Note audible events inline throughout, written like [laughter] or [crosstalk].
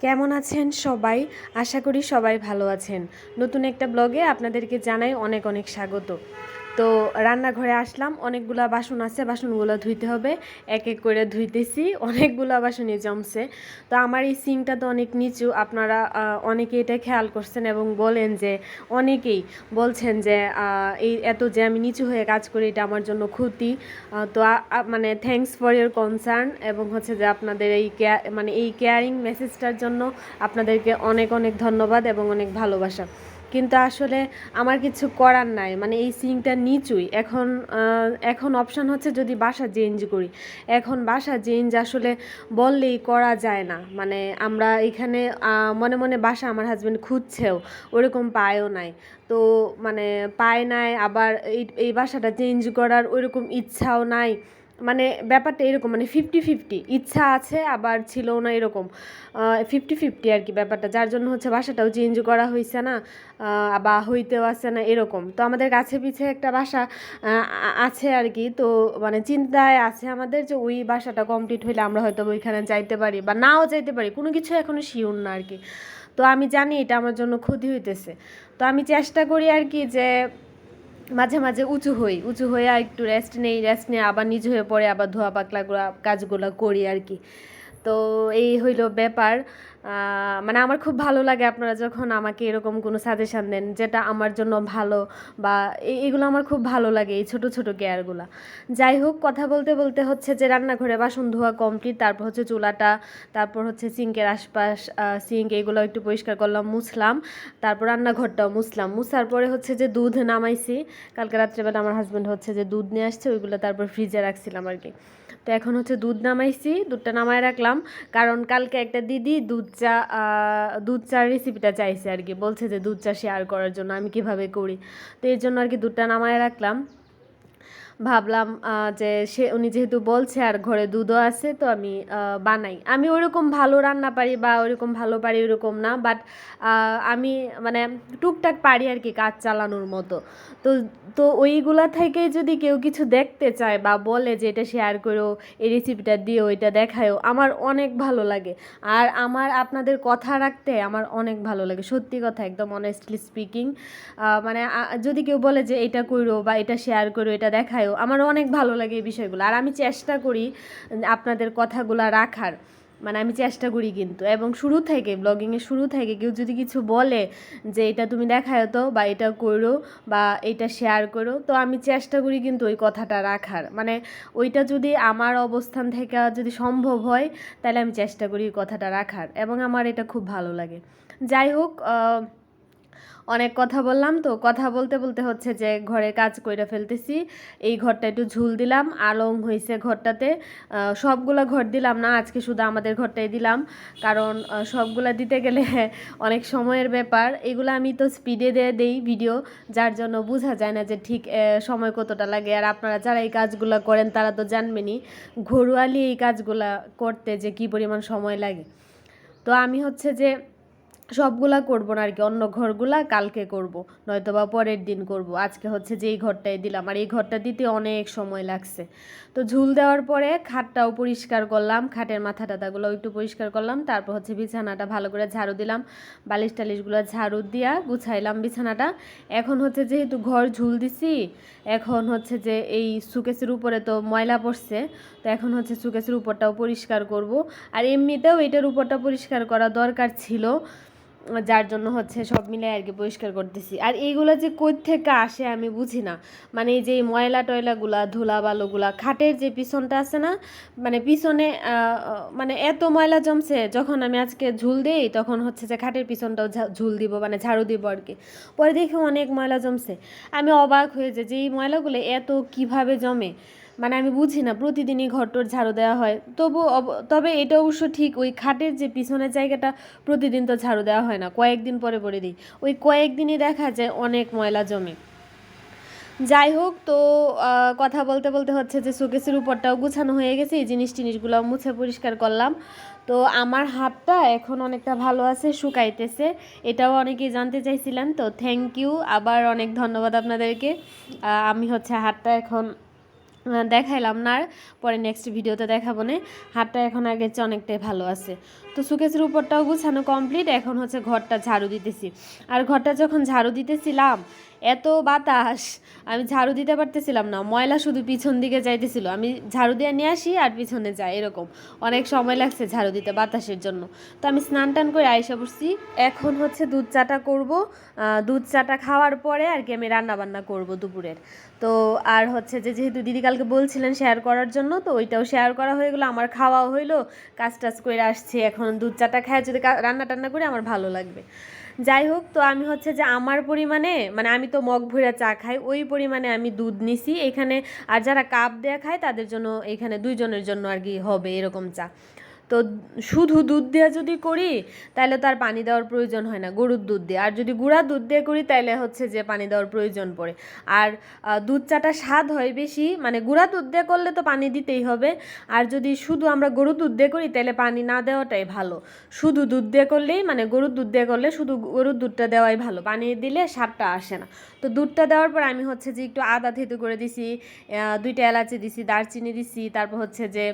কেমন আছেন সবাই? আশা করি সবাই ভালো আছেন। নতুন একটা ব্লগে আপনাদেরকে জানাই অনেক অনেক স্বাগত। তো রান্নাঘরে আসলাম, অনেকগুলা বাসন আছে, বাসনগুলো ধুইতে হবে। এক এক করে ধুইতেছি, অনেকগুলা বাসনই জমছে। তো আমার এই সিংটা তো অনেক নিচু, আপনারা অনেকে এটা খেয়াল করছেন এবং বলেন যে, অনেকেই বলছেন যে এই এত যে আমি নিচু হয়ে কাজ করি, এটা আমার জন্য ক্ষতি। তো মানে থ্যাঙ্কস ফর ইয়ার কনসার্ন এবং হচ্ছে যে আপনাদের এই কেয়ার মানে এই কেয়ারিং মেসেজটার জন্য আপনাদেরকে অনেক অনেক ধন্যবাদ এবং অনেক ভালোবাসা। কিন্তু আসলে আমার কিছু করার নাই। মানে এই সিংটা নিচুই। এখন এখন অপশান হচ্ছে যদি বাসা চেঞ্জ করি। এখন বাসা চেঞ্জ আসলে বললেই করা যায় না। মানে আমরা এখানে মনে মনে বাসা আমার হাজব্যান্ড খুঁজছেও। ওরকম পায়ও নাই। তো মানে পায় নাই, আবার এই এই বাসাটা চেঞ্জ করার ওইরকম ইচ্ছাও নাই। মানে ব্যাপারটা এরকম মানে ফিফটি ফিফটি ইচ্ছা আছে আবার ছিল না এরকম। ফিফটি ফিফটি আর কি ব্যাপারটা, যার জন্য হচ্ছে বাসাটাও চেঞ্জ করা হয়েছে না বা হইতেও আছে না এরকম। তো আমাদের কাছে পিছে একটা বাসা আছে আর কি। তো মানে চিন্তায় আছে আমাদের যে ওই বাসাটা কমপ্লিট হইলে আমরা হয়তো ওইখানে যাইতে পারি, বা নাও যাইতে পারি, কোনো কিছু এখনও শিওর না আর কি। তো আমি জানি এটা আমার জন্য ক্ষতি হইতেছে। তো আমি চেষ্টা করি আর কি যে মাঝে মাঝে উঁচু হই, উঁচু হয়ে আর একটু রেস্ট নেই রেস্ট নিয়ে আবার নিচু হয়ে পড়ে, আবার ধোয়া পাকলাগুলো কাজগুলো করি আর কি। তো এই হইল ব্যাপার। মানে আমার খুব ভালো লাগে আপনারা যখন আমাকে এরকম কোনো সাজেশান দেন যেটা আমার জন্য ভালো বা এগুলো আমার খুব ভালো লাগে এই ছোট ছোট কেয়ারগুলো যাই হোক, কথা বলতে বলতে হচ্ছে যে রান্নাঘরে বাসন ধোয়া কমপ্লিট তারপর হচ্ছে চুলাটা, তারপর হচ্ছে সিঙ্কের আশপাশ সিঙ্ক এগুলো একটু পরিষ্কার করলাম, মুছলাম, তারপর রান্নাঘরটাও মুছলাম। মুছার পরে হচ্ছে যে দুধ নামাইছি, কালকে রাত্রেবেলা আমার হাজব্যান্ড হচ্ছে যে দুধ নিয়ে আসছে, ওইগুলো তারপর ফ্রিজে রাখছিলাম আর কি। তো এখন হচ্ছে দুধ নামাইছি, দুধটা নামায় রাখলাম, কারণ কালকে একটা দিদি দুধ চা দুধ চার রেসিপিটা চাইছে আর কি। বলছে যে দুধ চা শেয়ার করার জন্য আমি কীভাবে করি। তো এর জন্য আর কি দুধটা নামায় রাখলাম। ভাবলাম যে সে, উনি যেহেতু বলছে আর ঘরে দুধও আছে, তো আমি বানাই। আমি ওরকম ভালো রান্না পারি বা ওরকম ভালো পারি ওরকম না বাট আমি মানে টুকটাক পারি আর কি কাজ চালানোর মতো। তো তো ওইগুলা থেকে যদি কেউ কিছু দেখতে চায় বা বলে যে এটা শেয়ার করো, এই রেসিপিটা দিও, এটা দেখায়ও, আমার অনেক ভালো লাগে। আর আমার, আপনাদের কথা রাখতে আমার অনেক ভালো লাগে, সত্যি কথা, একদম অনেস্টলি স্পিকিং মানে যদি কেউ বলে যে এটা করো বা এটা শেয়ার করো, এটা দেখায়ও আমার অনেক ভালো লাগে এই বিষয়গুলো। আর আমি চেষ্টা করি আপনাদের কথাগুলো রাখার। মানে আমি চেষ্টা করি কিন্তু। এবং শুরু থেকে ব্লগিংয়ের শুরু থেকে কেউ যদি কিছু বলে যে এটা তুমি দেখায় তো বা এটা করো বা এটা শেয়ার করো, তো আমি চেষ্টা করি কিন্তু ওই কথাটা রাখার। মানে ওইটা যদি আমার অবস্থান থেকে যদি সম্ভব হয়, তাহলে আমি চেষ্টা করি ওই কথাটা রাখার। এবং আমার এটা খুব ভালো লাগে। যাই হোক অনেক কথা বললাম তো, কথা বলতে বলতে হচ্ছে যে ঘরে কাজ কইরা ফেলতেছি। এই ঘরটা একটু ঝুল দিলাম, আলং হয়েছে ঘরটাতে। সবগুলা ঘর দিলাম না, আজকে শুধু আমাদের ঘরটাই দিলাম। কারণ সবগুলা দিতে গেলে [laughs] অনেক সময়ের ব্যাপার। এগুলো আমি তো স্পিডে দিয়ে দেই ভিডিও যার জন্য বোঝা যায় না যে ঠিক সময় কতটা লাগে। আর আপনারা যারা এই কাজগুলো করেন, তারা তো জানবেনই ঘরোয়ালি এই কাজগুলা করতে যে কী পরিমাণ সময় লাগে। তো আমি হচ্ছে যে সবগুলা করব না আর কি। অন্য ঘরগুলা কালকে করব নয়তো বা পরের দিন করব। আজকে হচ্ছে যে এই ঘরটাই দিলাম। আর এই ঘরটা দিতে অনেক সময় লাগছে। তো ঝুল দেওয়ার পরে খাটটাও পরিষ্কার করলাম, খাটের মাথা টাথাগুলো একটু পরিষ্কার করলাম। তারপর হচ্ছে বিছানাটা ভালো করে ঝাড়ু দিলাম। বালিশ টালিশগুলো ঝাড়ু দিয়া গুছাইলাম বিছানাটা। এখন হচ্ছে যেহেতু ঘর ঝুল দিছি, এখন হচ্ছে যে এই সুকেসের উপরে তো ময়লা পড়ছে, তো এখন হচ্ছে সুকেসের উপরটাও পরিষ্কার করব। আর এমনিতেও এটার উপরটা পরিষ্কার করা দরকার ছিল। যার জন্য হচ্ছে সব মিলে আর কি পরিষ্কার করতেছি। আর এইগুলো যে কই থেকে আসে আমি বুঝি না। মানে এই যে ময়লা টয়লাগুলা, ধুলা বালুগুলা, খাটের যে পিছনটা আছে না মানে পিছনে মানে এত ময়লা জমছে, যখন আমি আজকে ঝুল দিই, তখন হচ্ছে যে খাটের পিছনটাও ঝুল দিব মানে ঝাড়ু দিব আর কি। পরে দেখি অনেক ময়লা জমছে। আমি অবাক হয়ে যে এই ময়লাগুলো এত কীভাবে জমে? মানে আমি বুঝি না, প্রতিদিনই ঘরটোর ঝাড়ু দেওয়া হয়। তবু তবে এটা অবশ্য ঠিক, ওই খাটের যে পিছনের জায়গাটা প্রতিদিন তো ঝাড়ু দেওয়া হয় না, কয়েকদিন পরে পরে দিই। ওই কয়েকদিনই দেখা যায় অনেক ময়লা জমে। যাই হোক, তো কথা বলতে বলতে হচ্ছে যে শোকেসের উপরটাও গুছানো হয়ে গেছে, এই জিনিস টিনিসগুলো মুছে পরিষ্কার করলাম। তো আমার হাতটা এখন অনেকটা ভালো আছে, শুকাইতেছে, এটাও অনেকেই জানতে চাইছিলেন, তো থ্যাংক ইউ আবার অনেক ধন্যবাদ আপনাদেরকে। আমি হচ্ছে হাতটা এখন দেখাইলাম না আর পরে নেক্সট ভিডিওতে দেখাবো না। হাতটা এখন আগের চেয়ে অনেকটাই ভালো আছে। তো সুকেশের উপরটাও গুছানো কমপ্লিট এখন হচ্ছে ঘরটা ঝাড়ু দিতেছি। আর ঘরটা যখন ঝাড়ু দিতেছিলাম এত বাতাস। আমি ঝাড়ু দিতে পারতেছিলাম না। ময়লা শুধু পিছন দিকে যাইতেছিল। আমি ঝাড়ু দিয়ে নিয়ে আসি আর পিছনে যাই, এরকম। অনেক সময় লাগছে ঝাড়ু দিতে বাতাসের জন্য। তো আমি স্নান টান করে আয়সা পড়ছি। এখন হচ্ছে দুধ চাটা করব। দুধ চাটা খাওয়ার পরে আর কি আমি রান্না বান্না করব দুপুরের। তো আর হচ্ছে যে, যেহেতু দিদি কালকে বলছিলেন শেয়ার করার জন্য, তো ওইটাও শেয়ার করা হয়ে গেলো, আমার খাওয়াও হইল কাজ টাজ করে আসছি। এখন দুধ চাটা খায় যদি রান্না টান্না করে আমার ভালো লাগবে। যাই হোক, তো আমি হচ্ছে যে আমার পরিমাণে মানে আমি তো মগ ভরা চা খাই, ওই পরিমাণে আমি দুধ নিছি। এখানে আর যারা কাপ দেয়া খায়, তাদের জন্য এখানে দুইজনের জন্য আর কি হবে এরকম চা। তো শুধু দুধ দিয়ে যদি করি, তাহলে তার পানি দেওয়ার প্রয়োজন হয় না, গরুর দুধ দিয়ে। আর যদি গুঁড়া দুধ দিয়ে করি, তাহলে হচ্ছে যে পানি দেওয়ার প্রয়োজন পড়ে। আর দুধ চাটা স্বাদ হয় বেশি মানে গুঁড়া দুধ দিয়ে করলে তো পানি দিতেই হবে। আর যদি শুধু আমরা গরুর দুধ দিয়ে করি, তাহলে পানি না দেওয়াটাই ভালো। শুধু দুধ দিয়ে করলেই মানে গরুর দুধ দিয়ে করলে শুধু গরুর দুধটা দেওয়াই ভালো। পানি দিলে স্বাদটা আসে না। তো দুধটা দেওয়ার পর আমি হচ্ছে যে একটু আদা থেতু করে দিছি দুইটা এলাচি দিছি, দারচিনি দিছি, তারপর হচ্ছে যে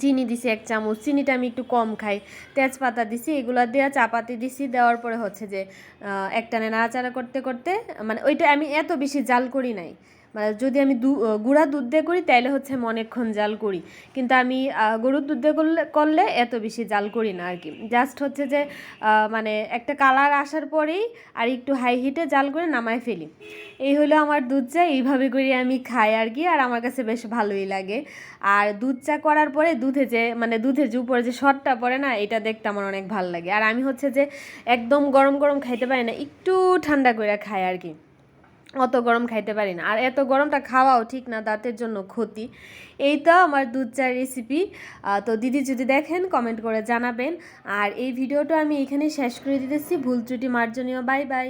চিনি দিছি এক চামচ, চিনিটা আমি একটু কম খাই। তেজপাতা দিছি, এগুলো দেওয়া চাপাতি দিছি, দেওয়ার পরে হচ্ছে যে একটানে নাড়াচাড়া করতে করতে মানে ওইটা আমি এত বেশি জাল করি নাই। যদি আমি দু গুঁড়া দুধ দিয়ে করি, তাইলে হচ্ছে অনেকক্ষণ জাল করি। কিন্তু আমি গরুর দুধ দিয়ে করলে করলে এত বেশি জাল করি না আর কি। জাস্ট হচ্ছে যে মানে একটা কালার আসার পরেই আর একটু হাই হিটে জাল করে নামায় ফেলি। এই হলো আমার দুধ চা, এইভাবে করে আমি খাই আর কি, আর আমার কাছে বেশ ভালোই লাগে। আর দুধ চা করার পরে দুধে যে মানে দুধের যে উপরে যে শটটা পড়ে না, এটা দেখতে আমার অনেক ভালো লাগে। আর আমি হচ্ছে যে, একদম গরম গরম খাইতে পারি না, একটু ঠান্ডা করে খাই আর কি। অত গরম খাইতে পারি না। আর এত গরমটা খাওয়াও ঠিক না দাঁতের জন্য ক্ষতি। এই তো আমার দুধ চার রেসিপি তো দিদি যদি দেখেন কমেন্ট করে জানাবেন। আর এই ভিডিওটা আমি এখানে শেষ করে দিতেছি। ভুল ত্রুটি মার্জনীয়। Bye bye.